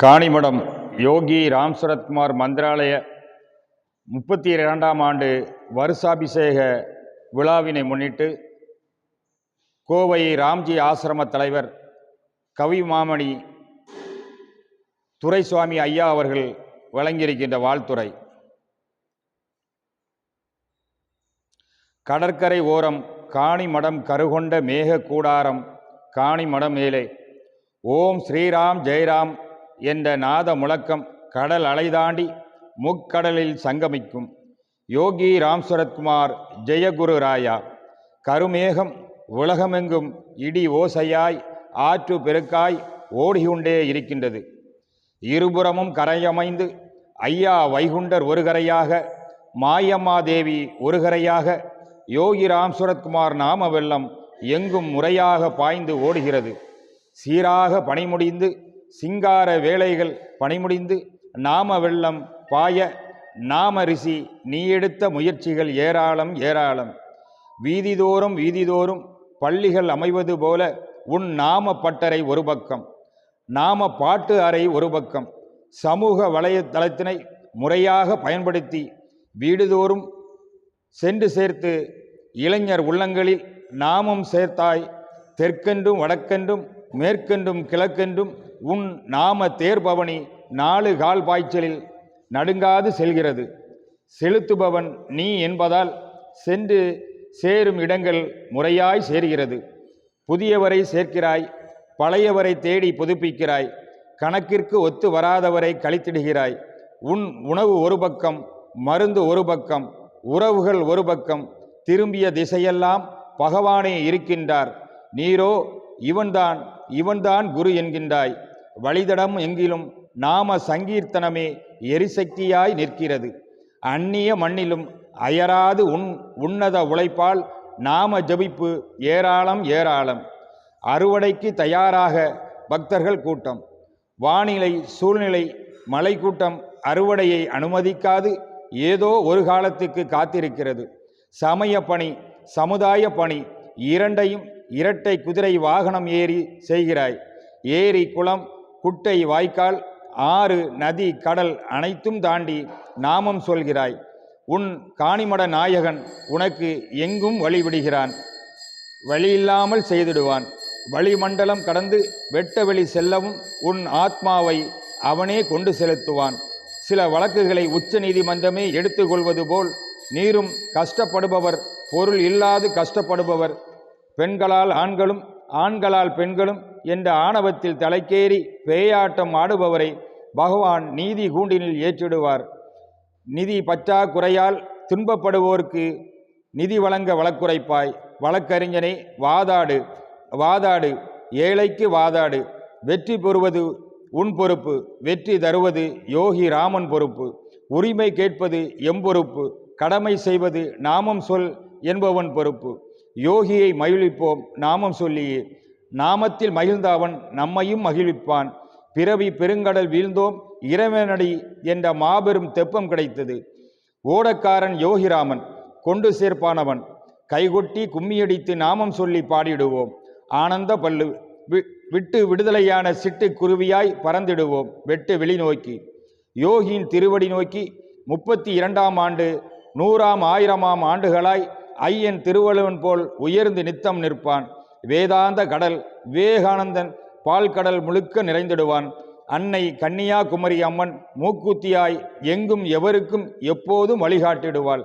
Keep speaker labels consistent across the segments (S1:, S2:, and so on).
S1: காணிமடம் யோகி ராம்சரத்குமார் மந்திராலய முப்பத்தி இரண்டாம் ஆண்டு வருஷாபிஷேக விழாவினை முன்னிட்டு கோவை ராம்ஜி ஆசிரம தலைவர் கவி மாமணி துரைசுவாமி ஐயா அவர்கள் வழங்கியிருக்கின்ற வாழ்த்துறை. கடற்கரை ஓரம் காணிமடம் கருகொண்ட மேக கூடாரம் காணிமடம் மேலே ஓம் ஸ்ரீராம் ஜெயராம் என்ற நாத முழக்கம் கடல் அலைதாண்டி முக்கடலில் சங்கமிக்கும். யோகி ராம் சரத்குமார் ஜெயகுரு ராயா கருமேகம் உலகமெங்கும் இடி ஓசையாய் ஆற்று பெருக்காய் ஓடிக்கொண்டே இருக்கின்றது. இருபுறமும் கரையமைந்து ஐயா வைகுண்டர் ஒரு கரையாக மாயம்மா ஒரு கரையாக யோகி ராம்சுரத்குமார் நாம வெள்ளம் எங்கும் முறையாக பாய்ந்து ஓடுகிறது. சீராக பணிமுடிந்து சிங்கார வேலைகள் பணிமுடிந்து நாம வெள்ளம் பாய நாம ரிசி நீ எடுத்த முயற்சிகள் ஏராளம் ஏராளம். வீதிதோறும் வீதிதோறும் பள்ளிகள் அமைவது போல உன் நாம பட்டறை ஒரு பக்கம் நாம பாட்டு அறை ஒரு பக்கம். சமூக வலைத்தளத்தினை முறையாக பயன்படுத்தி வீடுதோறும் சென்று சேர்த்து இளைஞர் உள்ளங்களில் நாமம் சேர்த்தாய் தெற்கென்றும் வடக்கென்றும் மேற்கென்றும் கிழக்கென்றும் உன் நாம தேர்பவனி நாலு கால் பாய்ச்சலில் நடுங்காது செல்கிறது. செலுத்துபவன் நீ என்பதால் சென்று சேரும் இடங்கள் முறையாய் சேர்கிறது. புதியவரை சேர்க்கிறாய் பழையவரை தேடி புதுப்பிக்கிறாய் கணக்கிற்கு ஒத்து வராதவரை கழித்திடுகிறாய். உன் உணவு ஒரு பக்கம் மருந்து ஒரு பக்கம் உறவுகள் ஒரு பக்கம் திரும்பிய திசையெல்லாம் பகவானே இருக்கின்றார். நீரோ இவன்தான் இவன்தான் குரு என்கின்றாய். வழிதடம் எங்கிலும் நாம சங்கீர்த்தனமே எரிசக்தியாய் நிற்கிறது. அந்நிய மண்ணிலும் அயராது உன் உன்னத உழைப்பால் நாம ஜபிப்பு ஏராளம் ஏராளம். அறுவடைக்கு தயாராக பக்தர்கள் கூட்டம். வானிலை சூழ்நிலை மலை கூட்டம் அறுவடையை அனுமதிக்காது ஏதோ ஒரு காலத்துக்கு காத்திருக்கிறது. சமய பணி சமுதாய பணி இரண்டையும் இரட்டை குதிரை வாகனம் ஏறி செய்கிறாய். ஏரி குளம் குட்டை வாய்க்கால் ஆறு நதி கடல் அனைத்தும் தாண்டி நாமம் சொல்கிறாய். உன் காணிமட நாயகன் உனக்கு எங்கும் வழிவிடுகிறான் வழியில்லாமல் செய்திடுவான். வளிமண்டலம் கடந்து வெட்ட வெளி செல்லவும் உன் ஆத்மாவை அவனே கொண்டு செலுத்துவான். சில வழக்குகளை உச்ச நீதிமன்றமே எடுத்துக்கொள்வது போல் நீரும் கஷ்டப்படுபவர் பொருள் இல்லாது கஷ்டப்படுபவர் பெண்களால் ஆண்களும் ஆண்களால் பெண்களும் என்ற ஆணவத்தில் தலைக்கேறி பேயாட்டம் ஆடுபவரை பகவான் நீதி கூண்டினில் ஏற்றிடுவார். நிதி பற்றாக்குறையால் துன்பப்படுவோருக்கு நிதி வழங்க வழக்குரைப்பாய். வழக்கறிஞனே வாதாடு வாதாடு ஏழைக்கு வாதாடு. வெற்றி பெறுவது உன் பொறுப்பு வெற்றி தருவது யோகி ராமன் பொறுப்பு. உரிமை கேட்பது எம்பொறுப்பு கடமை செய்வது நாமம் சொல் என்பவன் பொறுப்பு. யோகியை மகிழ்விப்போம். நாமம் சொல்லியே நாமத்தில் மகிழ்ந்த அவன் நம்மையும் மகிழ்விப்பான். பிறவி பெருங்கடல் வீழ்ந்தோம். இரவனடி என்ற மாபெரும் தெப்பம் கிடைத்தது. ஓடக்காரன் யோகிராமன் கொண்டு சேர்ப்பானவன். கைகொட்டி கும்மியடித்து நாமம் சொல்லி பாடிடுவோம். ஆனந்த பல்லு வி- விட்டு விடுதலையான சிட்டு குருவியாய் பறந்திடுவோம். வெட்டு வெளி நோக்கி. யோகியின் திருவடி நோக்கி முப்பத்தி இரண்டாம் ஆண்டு நூறாம் ஆயிரமாம் ஆண்டுகளாய் ஐயன் திருவள்ளுவன் போல் உயர்ந்து நித்தம் நிற்பான். வேதாந்த கடல் விவேகானந்தன் பால்கடல் முழுக்க நிறைந்திடுவான். அன்னை கன்னியாகுமரி அம்மன் மூக்குத்தியாய் எங்கும் எவருக்கும் எப்போதும் வழிகாட்டிடுவாள்.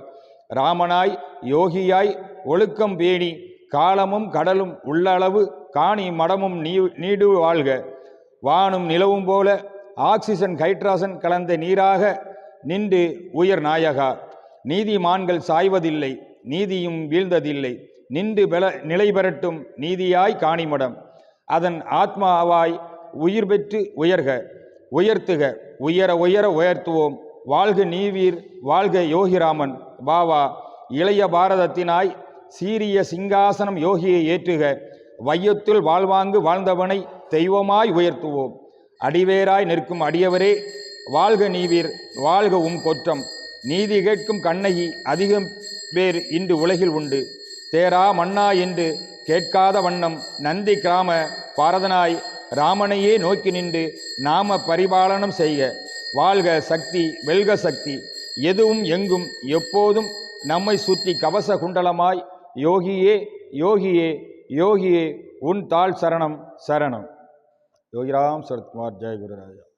S1: ராமனாய் யோகியாய் ஒழுக்கம் பேணி காலமும் கடலும் உள்ளளவு காணி மடமும் நீ நீடு வாழ்க. வானும் நிலவும் போல ஆக்சிஜன் ஹைட்ராசன் கலந்த நீராக நின்று உயர் நாயகா. நீதிமான்கள் சாய்வதில்லை. நீதியும் வீழ்ந்ததில்லை. நின்று பெல நிலை பெறட்டும் நீதியாய் காணிமடம் அதன் ஆத்மாவாய் உயிர் பெற்று உயர்க. உயர்த்துக. உயர உயர உயர்த்துவோம். வாழ்க நீவீர் வாழ்க யோகிராமன். பாவா இளைய பாரதத்தினாய் சீரிய சிங்காசனம் யோகியை ஏற்றுக. வையத்துள் வாழ்வாங்கு வாழ்ந்தவனை தெய்வமாய் உயர்த்துவோம். அடிவேராய் நிற்கும் அடியவரே வாழ்க நீவீர் வாழ்க உம் கொற்றம் நீதி கேட்கும் கண்ணகி அதிகம் பேர் இன்று உலகில் உண்டு. தேரா மன்னா என்று கேட்காத வண்ணம் நந்தி கிராம பாரதனாய் ராமனையே நோக்கி நின்று நாம பரிபாலனம் செய்க. வாழ்க சக்தி வெல்க சக்தி. எதுவும் எங்கும் எப்போதும் நம்மை சுற்றி கவச குண்டலமாய் யோகியே யோகியே யோகியே உன் தாள் சரணம் சரணம். யோகிராம் சரத்குமார் ஜெயகுருராஜா